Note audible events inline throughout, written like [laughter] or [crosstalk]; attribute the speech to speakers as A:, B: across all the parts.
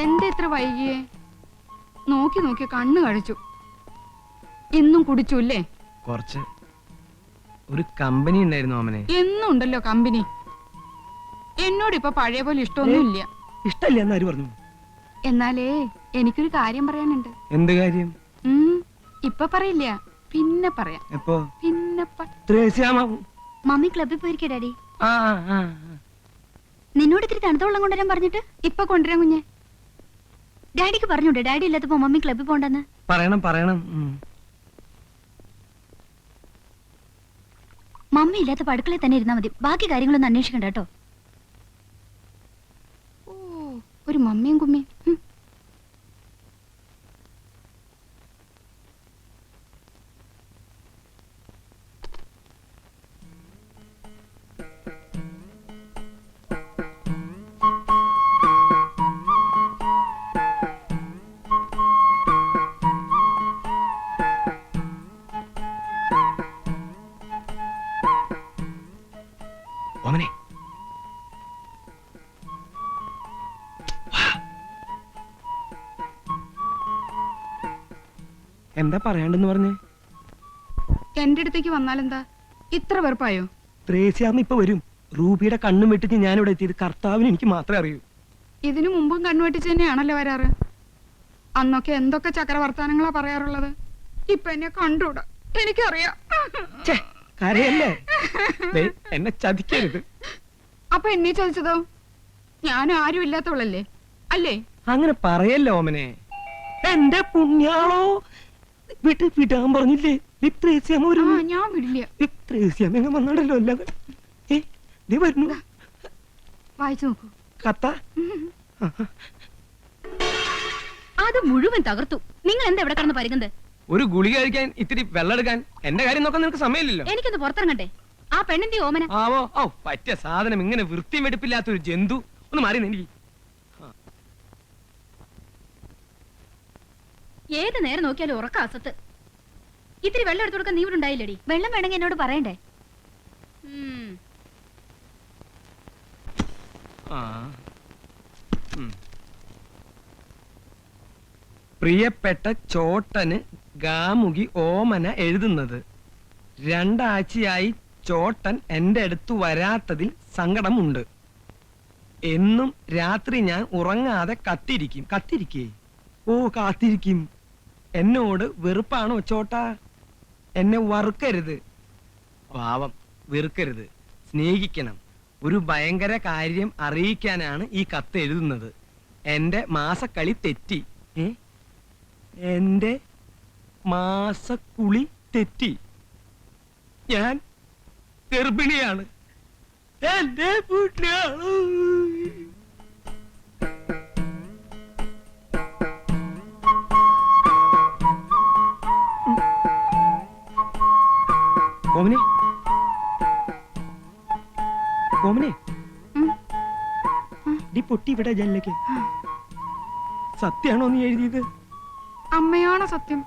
A: എന്താ ഇത്ര വൈകിയേ? നോക്കി നോക്കി കണ്ണു കഴിച്ചു. ഇന്നും കുടിച്ചു അല്ലേ
B: കുറച്ച്. ഒരു കമ്പനി ഉണ്ടായിരുന്നു അമ്മനെ
A: എന്നും ഉണ്ടല്ലോ കമ്പനി. എന്നോട് ഇപ്പൊ പഴയ പോലെ ഇഷ്ടമൊന്നുമില്ല.
B: ഇഷ്ടല്ല എന്നാര് പറഞ്ഞു?
A: എന്നാലേ എനിക്കൊരു കാര്യം പറയാനുണ്ട്.
B: എന്ത് കാര്യം?
A: ഇപ്പൊ പറയില്ല. പിന്നെ പറയാം.
B: എപ്പോ?
A: പിന്നെ
C: മമ്മി ക്ലബിൽ പോയിരിക്കേ ഡാഡി. നിന്നോട് ഇത്തിരി തണുത്ത വെള്ളം കൊണ്ടുവരാൻ പറഞ്ഞിട്ട്
A: ഇപ്പൊ കൊണ്ടുവരാൻ കുഞ്ഞെ.
C: ഡാഡിക്ക് പറഞ്ഞൂടെ? ഡാഡി ഇല്ലാത്തപ്പോ മമ്മി ക്ലബ്ബിൽ പോണ്ടെന്ന്?
B: പറയണം പറയണം.
C: മമ്മി ഇല്ലാത്ത അടുക്കളയിൽ തന്നെ ഇരുന്നാ മതി. ബാക്കി കാര്യങ്ങളൊന്നും അന്വേഷിക്കണ്ട കേട്ടോ.
A: ഓ ഒരു മമ്മിയും കുമ്മിയും.
B: എന്താ പറയാണ്ടെന്ന് പറഞ്ഞേ?
A: എന്റെ അടുത്തേക്ക് വന്നാലെന്താ? ഇത്ര വെറുപ്പായോ?
B: ത്രേസ്യാന്ന് ഇപ്പൊ വരും. റൂബിയുടെ കണ്ണും വെട്ടിച്ച് ഞാനിവിടെ എത്തിയത് കർത്താവിന് എനിക്ക് മാത്രമേ അറിയൂ.
A: ഇതിനു മുമ്പും കണ്ണു വെട്ടിച്ച് തന്നെയാണല്ലോ വരാറ്. അന്നൊക്കെ എന്തൊക്കെ ചക്രവർത്താനങ്ങളാ പറയാറുള്ളത്? ഇപ്പൊ എന്നെ കണ്ടൂടാ എനിക്കറിയാം.
B: കരയല്ലേ? എന്നെ ചതിക്കരുത്.
A: അപ്പൊ എന്നെ ചോദിച്ചതോ ഞാൻ ആരും ഇല്ലാത്തവളല്ലേ? അല്ലേ?
B: അങ്ങനെ പറയല്ലോ ഓമനെ? എന്റെ പുണ്യാളോ? വിട്ട് വിടാൻ പറഞ്ഞില്ലേ? ഇത്രേസ്യാമ്മ
A: ആ ഞാൻ വിടില്ല.
B: ഇത്രേസ്യാമ്മ എങ്ങനെ വന്നാണല്ലോ അല്ല ഏ നീ വരുന്നു.
A: വായിച്ചു നോക്കൂ.
B: കത്ത.
C: അത് മുഴുവൻ തകർത്തു. നിങ്ങൾ എന്താ ഇവിടെ കടന്ന് പരുകുന്നത്?
B: ഒരു ഗുളിക കഴിക്കാൻ ഇത്തിരി വെള്ളെടുക്കാൻ എന്റെ കാര്യം നോക്കാൻ നിനക്ക് സമയമില്ലല്ലോ.
C: എനിക്കൊന്ന് പുറത്തിറങ്ങട്ടെ. ആ പെണ്ണിന്റെ ഓമന?
B: ആവോ? ഓ പറ്റിയ സാധനം ഇങ്ങനെ വൃത്തിയും എടുപ്പില്ലാത്ത ഒരു ജന്തു. ഒന്ന് മാറി എനിക്ക്
C: ഏത് നേരം നോക്കിയാലും ഉറക്ക അസത്ത്. ഇത്തിരി വെള്ളം എടുത്തു കൊടുക്കാൻ നീ ഇവിടെ ഉണ്ടായില്ലടി. വെള്ളം വേണമെങ്കിൽ എന്നോട് പറയണ്ടേ.
B: പ്രിയപ്പെട്ട ചോട്ടന് ഗാമുകി ഓമന എഴുതുന്നത്. രണ്ടാഴ്ചയായി ചോട്ടൻ എന്റെ അടുത്ത് വരാത്തതിൽ സങ്കടമുണ്ട്. എന്നും രാത്രി ഞാൻ ഉറങ്ങാതെ കത്തിരിക്കും. കത്തിരിക്കേ? ഓ കാത്തിരിക്കും. എന്നോട് വെറുപ്പാണോ ചോട്ടാ എന്നെ വറുക്കരുത്. പാവം വെറുക്കരുത്. സ്നേഹിക്കണം. ഒരു ഭയങ്കര കാര്യം അറിയിക്കാനാണ് ഈ കത്ത് എഴുതുന്നത്. എന്റെ മാസക്കളി തെറ്റി. എന്റെ മാസക്കുളി തെറ്റി. ഞാൻ ഗർഭിണിയാണ്. എന്റെ പുണ്യാൾ. ഓമനെ ഓമിനി. ഡി പൊട്ടി ഇവിടെ ജനലേക്ക് സത്യാണോ നീ എഴുതിയത്?
A: അമ്മയാണോ സത്യം?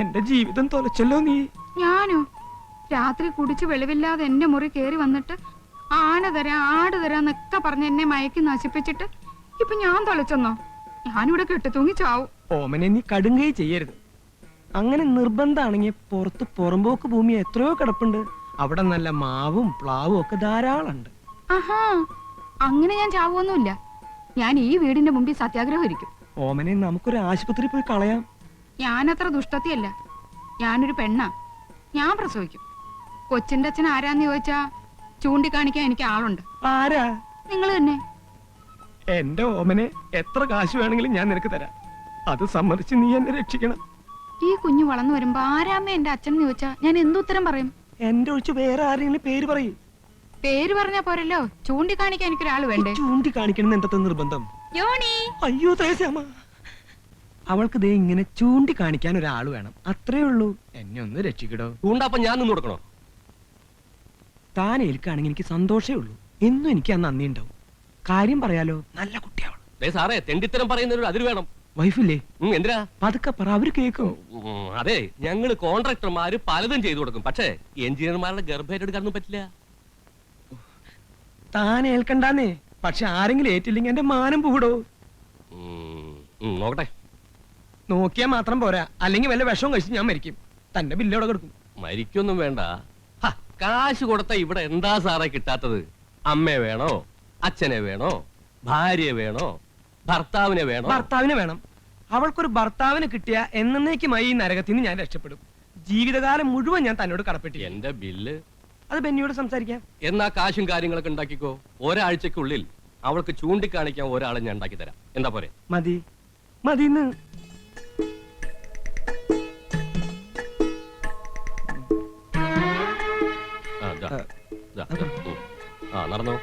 B: എന്റെ ജീവിതം തൊലച്ചല്ലോ നീ.
A: ഞാനോ? രാത്രി കുടിച്ച് വെളിവില്ലാതെ എന്റെ മുറി കയറി വന്നിട്ട് ആന തരാം ആട് തരാന്നൊക്കെ പറഞ്ഞ് എന്നെ മയക്കി നശിപ്പിച്ചിട്ട് ഇപ്പൊ ഞാൻ തൊലച്ചെന്നോ? ഞാനിവിടെ കെട്ടിത്തൂങ്ങി ചാവും
B: ഓമനെ നീ കടുങ്ങേ ചെയ്യരുത്. അങ്ങനെ നിർബന്ധമാണെങ്കിൽ പുറത്ത് പുറമ്പോക്ക് ഭൂമി എത്രയോ കിടപ്പുണ്ട്. അവിടെ നല്ല മാവും പ്ലാവും ഒക്കെ ധാരാളമുണ്ട്.
A: ആഹാ അങ്ങനെ ഞാൻ ചാവുമൊന്നുമില്ല ഞാൻ ഈ വീടിന്റെ മുമ്പിൽ സത്യാഗ്രഹം ഇരിക്കും
B: ഓമനെ നമുക്കൊരു ആശുപത്രി പോയി കളയാം.
A: ഞാനത്ര ദുഷ്ടത്തിയല്ല. ഞാനൊരു പെണ്ണാ. ഞാൻ പ്രസവിക്കും. കൊച്ചിന്റെ അച്ഛൻ ആരാന്ന് ചോദിച്ചാ ചൂണ്ടിക്കാണിക്കാൻ എനിക്ക് ആളുണ്ട്.
B: ആരാ?
A: നിങ്ങൾ തന്നെ.
B: എന്റെ ഓമനെ എത്ര കാശ് വേണമെങ്കിലും ഞാൻ നിനക്ക് തരാം. അത് സമ്മതിച്ച് നീ എന്നെ രക്ഷിക്കണം.
A: ഈ കുഞ്ഞു വളർന്നു വരുമ്പോ ആരാമ്മ എന്റെ അച്ഛൻ എന്ന് ചോദിച്ചാ ഞാൻ എന്തുത്തരം പറയും?
B: എന്റെ ഒഴിച്ച് വേറെ ആരെങ്കിലും പേര് പറയും.
A: പേര് പറഞ്ഞാ പോരല്ലോ. ചൂണ്ടിക്കാണിക്കാൻ എനിക്കൊരാൾ വേണ്ടേ?
B: ചൂണ്ടിക്കാണിക്കണം കാണിക്കണം എന്തത്തെ നിർബന്ധം?
C: യോണി
B: അയ്യോ ത്രേസ്യാമ്മ. അവൾക്ക് ദേ ഇങ്ങനെ ചൂണ്ടി കാണിക്കാൻ ഒരാൾ വേണം. അത്രേ ഉള്ളൂ. എന്നെ ഒന്ന് രക്ഷിക്കടോ.
D: ചൂണ്ടപ്പം ഞാൻ നിന്ന് കൊടുക്കണോ?
B: താൻ ഏൽക്കാണെങ്കിൽ എനിക്ക് സന്തോഷേ ഉള്ളൂ. എന്നും എനിക്ക് ആ നന്ദി ഉണ്ടാവും. കാര്യം പറയാലോ. നല്ല കുട്ടിയാവൾ
D: ദേ സാറേ തെണ്ടിത്തരം പറയുന്നതിനൊരു അതിര് വേണം.
B: വൈഫില്ലേ?
D: എന്തിനാ?
B: പതുക്കെ പറ അവർ
D: കേക്കും. അതെ ഞങ്ങൾ കോൺട്രാക്ടർമാര് പലതും ചെയ്തു കൊടുക്കും. പക്ഷേ എഞ്ചിനീയർമാരുടെ ഗർഭേറ്റെടുക്കാനൊന്നും പറ്റില്ല.
B: താൻ ഏൽക്കണ്ടാന്നേ. പക്ഷെ ആരെങ്കിലും ഏറ്റില്ലെങ്കിൽ എന്റെ മാനം പൂടോ
D: നോക്കട്ടെ.
B: നോക്കിയാൽ മാത്രം പോരാ. അല്ലെങ്കിൽ വല്ല വിഷവും കഴിച്ച് ഞാൻ മരിക്കും. തന്റെ ബില്ല് അവിടെ കൊടുക്കും.
D: മരിക്കൊന്നും വേണ്ട. കാശ് കൊടുത്ത ഇവിടെ എന്താ സാറേ കിട്ടാത്തത്? അമ്മയെ വേണോ? അച്ഛനെ വേണോ? ഭാര്യ വേണോ? ഭർത്താവിനെ വേണം?
B: ഭർത്താവിനെ വേണം. അവൾക്കൊരു ഭർത്താവിനെ കിട്ടിയ എന്നേക്കുമായി ഈ നരകത്തിൽ നിന്ന് ഞാൻ രക്ഷപ്പെടും. ജീവിതകാലം മുഴുവൻ ഞാൻ തന്നോട് കടപ്പെട്ടി
D: എന്റെ ബില്ല്?
B: അത് ബെന്നിയോട് സംസാരിക്കാം.
D: എന്നാ കാശും കാര്യങ്ങളൊക്കെ ഉണ്ടാക്കിക്കോ? ഒരാഴ്ചക്കുള്ളിൽ അവൾക്ക് ചൂണ്ടിക്കാണിക്കാൻ ഒരാളെ ഞാൻ ഉണ്ടാക്കി തരാം. എന്താ പോരെ?
B: മതി.
D: മതി നടന്നോ?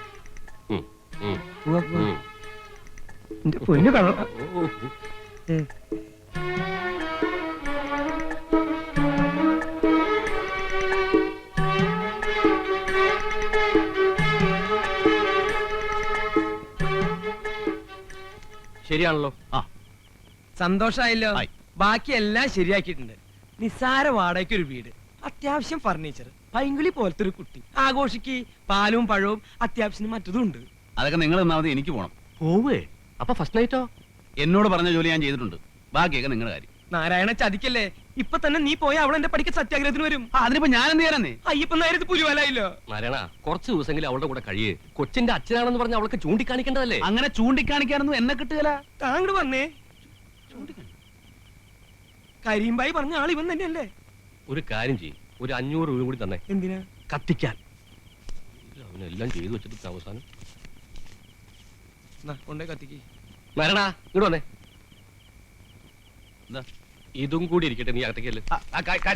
D: ഉം, ഉം, ഉം.
B: എന്റെ പൊന്നു കള്ള.
D: ശരിയാണല്ലോ.
E: ആ.
B: സന്തോഷായല്ലോ.
E: ആയി.
B: ബാക്കി എല്ലാം ശരിയാക്കിയിട്ടുണ്ട്. നിസ്സാര വാടകയ്ക്ക് ഒരു വീട്. അത്യാവശ്യം ഫർണിച്ചർ പൈങ്കുളി പോലത്തെ ഒരു കുട്ടി. ആഘോഷിക്ക് പാലും പഴവും അത്യാവശ്യത്തിന് മറ്റതും ഉണ്ട്.
E: അതൊക്കെ നിങ്ങൾ തന്നാൽ എനിക്ക് പോണം.
D: പോവേ. അപ്പൊ ഫസ്റ്റ് നൈറ്റോ
E: എന്നോട് പറഞ്ഞ ജോലി ഞാൻ ചെയ്തിട്ടുണ്ട്. ബാക്കിയൊക്കെ നിങ്ങളുടെ കാര്യം.
B: നാരായണ ചതിക്കല്ലേ? ഇപ്പൊ തന്നെ നീ പോയ അവൾ എന്റെ പഠിക്ക സത്യാഗ്രഹത്തിന് വരും.
E: ആ, അതിനിപ്പോ ഞാൻ എന്ത് ചെയ്യാനേ
B: അയ്യപ്പൻ നേരത്തെ പുലിവലായില്ലോ.
D: നാരായണ കുറച്ച് ദിവസമെങ്കിലും അവളുടെ കൂടെ കഴിയേ. കൊച്ചിന്റെ അച്ഛനാണെന്ന് പറഞ്ഞ അവൾക്ക് ചൂണ്ടിക്കാണിക്കേണ്ടതല്ലേ?
E: അങ്ങനെ ചൂണ്ടിക്കാണിക്കാനൊന്നും എന്നെ കിട്ടുകല
B: താങ്കൾ വന്നേ. കരീംബായി പറഞ്ഞ ആൾ ഇവൻ തന്നെയല്ലേ?
D: ഒരു കാര്യം ചെയ്യും. ഒരു അഞ്ഞൂറ് രൂപ കൂടി തന്നെ.
B: എന്തിനാ?
D: കത്തിക്കാൻ. അവനെല്ലാം ചെയ്തു വെച്ചിട്ട് അവസാനം.
B: കൊണ്ടേ കത്തിക്ക്.
D: ഇങ്ങോട്ട് വന്നേ? ഇതും കൂടി ഇരിക്കട്ടെ നീ അകത്തേക്കല്ലേ
E: പോടോ ആ, ക- ക-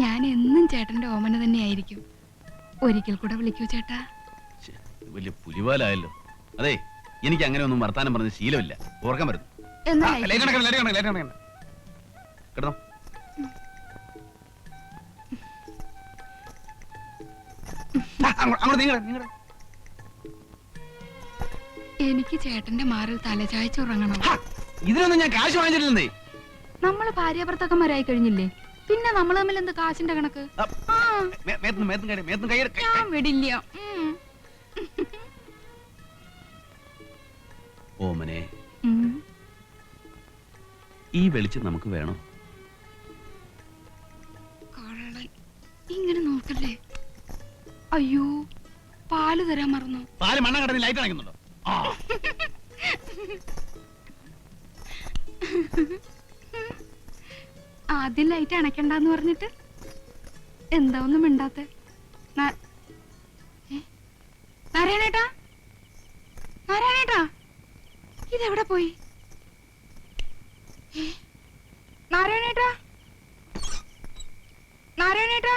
A: ഞാൻ എന്നും ചേട്ടന്റെ ഓമന തന്നെയായിരിക്കും. ഒരിക്കൽ കൂടെ വിളിക്കൂ ചേട്ടാ.
E: വലിയ പുലിവാലായല്ലോ. അതെ എനിക്ക് അങ്ങനെ ഒന്നും വർത്താനം പറഞ്ഞ ശീലമില്ല. ഓർക്കാൻ വരുന്നു കിടന്നോ.
A: എനിക്ക് ചേട്ടന്റെ മാറിൽ
E: തലചായ്ച്ചുറങ്ങണം ഇതിനൊന്നും ഞാൻ കാശ് വാങ്ങിച്ചിട്ടില്ലേ
A: നമ്മൾ ഭാര്യാഭർത്തക്കന്മാരായി കഴിഞ്ഞില്ലേ? പിന്നെ നമ്മൾ തമ്മിൽ എന്ത് കാശിന്റെ കണക്ക്?
E: ആ,
A: ഞാൻ വിടില്ല. ഉം.
E: ഓമനെ
A: ഉം.
E: ഈ വെളിച്ചം നമുക്ക് വേണം?
A: കള്ളൻ. ഇങ്ങനെ നോക്കല്ലേ? അയ്യോ പാൽ തരാൻ മറന്നു?
E: പാൽ മണ്ണ കടന്ന് ലൈറ്റ് അണയ്ക്കുന്നുണ്ടോ? ആ. [laughs]
A: ആദ്യം ലൈറ്റ് അണയ്ക്കണ്ടെന്ന് പറഞ്ഞിട്ട്? എന്താ ഒന്നും മിണ്ടാത്തെ? നാരായണേട്ടാ? നാരായണേട്ടാ? ഇതെവിടെ പോയി ഏ? നാരായണേട്ടാ നാരായണേട്ടാ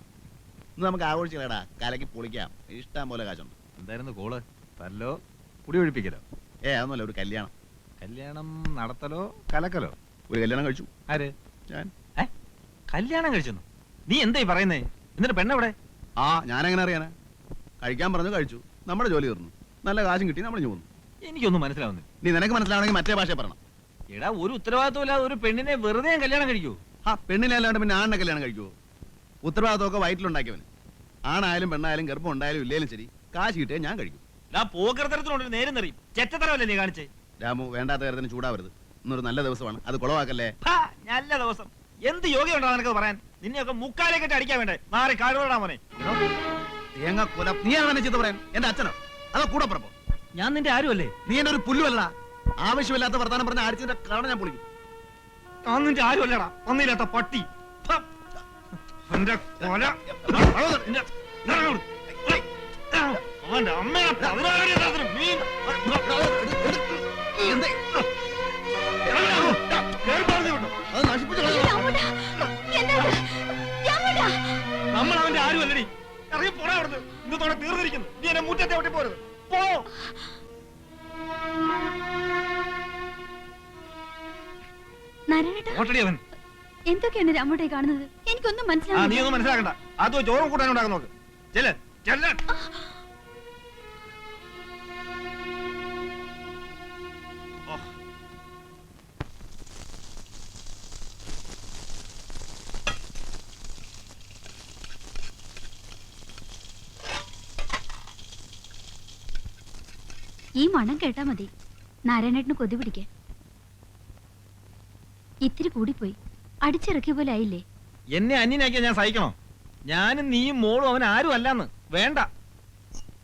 E: നമുക്ക് ആഘോഷിക്കലടാ കലക്കി പൊളിക്കാം. ഇഷ്ടം പോലെ കാശുണ്ട്.
F: എന്തായിരുന്നു കോൾ? തല്ലോ? കുടി ഒഴിപ്പിക്കലോ?
E: ഏ അതൊന്നുമല്ല ഒരു കല്യാണം.
F: കല്യാണം നടത്തലോ കലക്കലോ?
E: ഒരു കല്യാണം കഴിച്ചു.
F: ആര്?
E: ഞാൻ.
F: ഏ കല്യാണം കഴിച്ചു നീ എന്തായി പറയുന്നേ? എന്നിട്ട് പെണ്ണെവിടെ?
E: ആ ഞാനെങ്ങനെ അറിയാനാ? കഴിക്കാൻ പറഞ്ഞു കഴിച്ചു. നമ്മുടെ ജോലി തീർന്നു. നല്ല കാശും കിട്ടി നമ്മൾ പോന്നു.
F: എനിക്കൊന്നും മനസ്സിലാവുന്നില്ല.
E: നീ നിനക്ക് മനസ്സിലാവണമെങ്കിൽ മറ്റേ ഭാഷ പറയണം.
F: എടാ ഒരു ഉത്തരവാദിത്വം ഇല്ലാതെ ഒരു പെണ്ണിനെ വെറുതെ ഞാൻ കല്യാണം കഴിക്കൂ
E: ആ പെണ്ണിനെ അല്ലാണ്ട് പിന്നെ ആണിനെ കല്യാണം കഴിക്കുമോ ഉത്തരവാദിത്തമൊക്കെ വയറ്റിലുണ്ടാക്കിയവന്. ആണായാലും പെണ്ണായാലും ഗർഭം ഉണ്ടായാലും ഇല്ലേലും ശരി. കാശ് കിട്ടിയാൽ ഞാൻ കഴിക്കും.
F: ഞാൻ പോക്കരത്തരത്തിനോട് നേരം നിറയും. ചെറ്റത്തരമല്ലേ നീ കാണിച്ചേ?
E: രാമു വേണ്ടാത്ത കാര്യത്തിന് ചൂടാവരുത്. ഇന്നൊരു നല്ല ദിവസമാണ്. അത് കുളവാക്കല്ലേ
F: ഹാ, നല്ല ദിവസം. എന്ത് യോഗ്യമുണ്ടോ നിനക്ക് പറയാൻ? നിന്നെയൊക്കെ മുക്കാലേക്ക് അടിക്കാൻ വേണ്ടേ? മാറി കാടുകൊണ്ടാ മോനെ.
E: തേങ്ങ കൊല നീ ആണെന്നെ ചീത്ത പറയാൻ? എന്റെ അച്ഛനോ? അതോ കൂടെ പറപ്പോ
F: ഞാൻ നിന്റെ ആരുമല്ലേ?
E: നീ എന്നെ ഒരു പുല്ലുമല്ല ആവശ്യമില്ലാത്ത വർത്താനം പറഞ്ഞ ആഴ്ചയുടെ കാണാൻ ഞാൻ പൊളിക്കും.
F: ഞാൻ നിന്റെ ആരുമല്ലടാ? ഒന്നില്ലാത്ത പട്ടി. എന്റെ കൊല. നിന്റെ- അവന്റെ അമ്മയെ പതിനാറ് ദിവസത്തിന് മീൻ.
E: അത് നശിപ്പിച്ചു കളഞ്ഞു.
F: നമ്മൾ അവന്റെ ആരുമല്ലടി. ഇറങ്ങി പോടാ അവിടുന്ന്. ഇന്നത്തോടെ തീർന്നിരിക്കുന്നു. നീ എന്നെ മുറ്റത്തെ ഒട്ടി പോരുത്. പോ.
C: എന്തൊക്കെയാണ് രാമോട്ടെ കാണുന്നത്? എനിക്കൊന്നും
F: ആ നീ
C: മനസ്സിലാവുന്നില്ല.
F: ഒന്നും മനസ്സിലാക്കണ്ട. അത് ചോറും കൂട്ടാനും ഉണ്ടാക്കാൻ നോക്ക്. ചെല്ല് ചെല്ല് ഓ.
C: ഈ മണം കേട്ടാ മതി. നാരായണേട്ടന് കൊതി പിടിക്കാൻ. ഇത്തിരി കൂടിപ്പോയി. അടിച്ചിറക്കിയ പോലെ ആയില്ലേ?
F: എന്നെ അന്യനാക്കിയാ ഞാൻ സഹിക്കണോ? ഞാനും നീയും മോളും അവൻ ആരും അല്ലാന്ന്. വേണ്ട.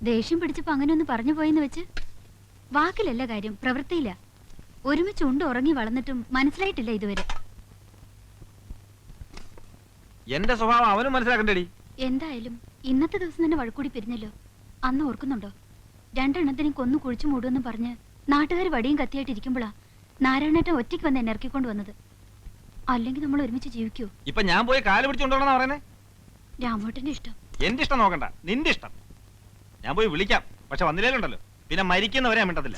C: ദേഷ്യം പിടിച്ചപ്പോ അങ്ങനെ ഒന്ന് പറഞ്ഞു പോയെന്ന് വെച്ച് വാക്കിലല്ല കാര്യം പ്രവൃത്തിയില്ല. ഒരുമിച്ച് ഉണ്ട് ഉറങ്ങി വളർന്നിട്ടും മനസ്സിലായിട്ടില്ല ഇതുവരെ.
F: എന്റെ സ്വഭാവം അവനും മനസ്സിലാക്കണ്ടേടി.
C: എന്തായാലും ഇന്നത്തെ ദിവസം തന്നെ വഴക്കൂടി പിരിഞ്ഞല്ലോ. അന്ന് ഓർക്കുന്നുണ്ടോ? രണ്ടെണ്ണത്തിനും കൊന്നു കുഴിച്ചു മൂടുമെന്ന് പറഞ്ഞ് നാട്ടുകാർ വടിയും കത്തിയായിട്ട് ഇരിക്കുമ്പോഴാ നാരായണേട്ടൻ ഒറ്റയ്ക്ക് വന്ന് എന്നെ ഇറക്കിക്കൊണ്ട് വന്നത്. അല്ലെങ്കിൽ നമ്മൾ ഒരുമിച്ച് ജീവിക്കൂ
F: ഇപ്പൊ ഞാൻ പോയി കാൽ പിടിച്ചുകൊണ്ടോണെന്നാ പറയുന്നേ?
C: രാമോട്ടന്റെ ഇഷ്ടം.
F: എന്റെ ഇഷ്ടം നോക്കണ്ട. നിന്റെ ഇഷ്ടം. ഞാൻ പോയി വിളിക്കാം. പക്ഷെ വന്നില്ലേലുണ്ടല്ലോ. പിന്നെ മരിക്കുന്നവരെ ഞാൻ മിണ്ടത്തില്ല.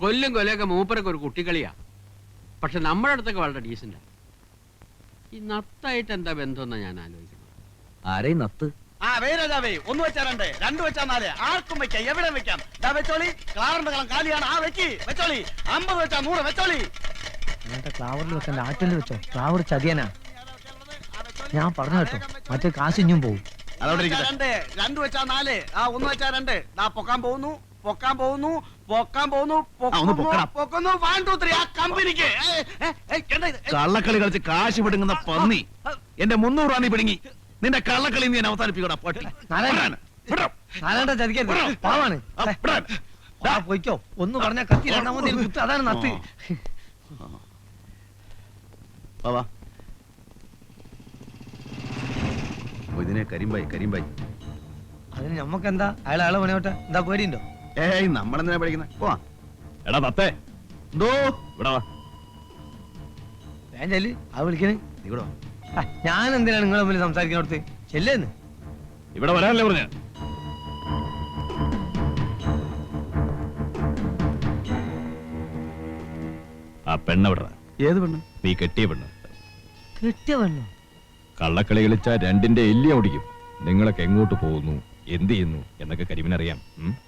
G: കൊല്ലും കൊലയൊക്കെ മൂപ്പരൊക്കെ ഒരു കുട്ടിക്കളിയാ. പക്ഷെ നമ്മുടെ അടുത്തൊക്കെ വളരെ ഡീസന്റ് ഈ നത്തായിട്ട് എന്താ ബന്ധമെന്നാ ഞാൻ ആലോചിക്കുന്നത്?
H: ആരെയും നത്ത്?
E: ആ വേ? രാജാവേ ഒന്ന് വെച്ചാ രണ്ട്. രണ്ട് വെച്ചാ നാല്. ആർക്കും വെക്കാം എവിടെ വെക്കാം? ദാ വെച്ചോളി. ക്ലാറിന്റെ കളം കാലിയാണ്. ആ വെക്കി. വെച്ചോളി. അമ്പത് വെച്ചാ നൂറ്. വെച്ചോളി.
I: ക്ലാവറിൽ വെക്കണ്ട ആറ്റിൽ വെച്ചോ? ക്ലാവർ ചതിയനാ. ഞാൻ പറഞ്ഞു കേട്ടോ. മറ്റേ കാശ് ഇഞ്ഞും പോകും
E: രണ്ട് വെച്ചാ നാല്. ആ ഒന്ന് വെച്ചാ രണ്ട്. ദാ പൊക്കാൻ പോകുന്നു. പൊക്കാൻ പോകുന്നു. പൊക്കാൻ പോകുന്നു പൊക്കുന്നു, പൊക്കുന്നു. വൺ ടു ത്രീ ആ കമ്പനിക്ക്. കള്ളക്കളി കളിച്ച് കാശ് പിടുങ്ങുന്ന പന്നി. എന്റെ മുന്നൂറ് റാണി പിടുങ്ങി. നിന്റെ കള്ളക്കളി നീ അവസാനിപ്പിക്കടാ പട്ടി.
I: നാരായണ. നാലാണ്ട ചതിക്കരുത്. പാവാണ്. ദാ. പോയിക്കോ. ഒന്ന് പറഞ്ഞ കത്തി അതാണ് നത്ത്.
J: വാ വാ. ഇതിനെ കരിമ്പായി കരിമ്പായി.
I: അതിന് ഞമ്മക്ക് എന്താ അയാളെ അയാളെ പണിയോട്ടെ എന്താ പേടിയുണ്ടോ?
E: ഏയ് നമ്മളെന്തിനാ പഠിക്കുന്നത് പോവാ.
J: എടാ തത്തേ. എന്തോ? ഇവിടെ വാ.
I: ചെല്ല് ആ വിളിക്കണ്.
E: നീ ഇവിടെ വാ.
I: ഞാൻ എന്തിനാണ് നിങ്ങൾ തമ്മിൽ സംസാരിക്കുന്നിടത്ത് ചെല്ലേന്ന്.
J: ഇവിടെ വരാനല്ലേ പറഞ്ഞ? ആ പെണ്ണ
E: ഏത് പെണ്ണ്?
J: നീ കെട്ടിയ പെണ്ണ്.
I: കിട്ടിയ പെണ്ണു?
J: കള്ളക്കളി കളിച്ച രണ്ടിന്റെ എല്ലിയ ഓടിക്കും. നിങ്ങളൊക്കെ എങ്ങോട്ട് പോകുന്നു? എന്ത് ചെയ്യുന്നു? എന്നൊക്കെ കരിമിനറിയാം. ഉം?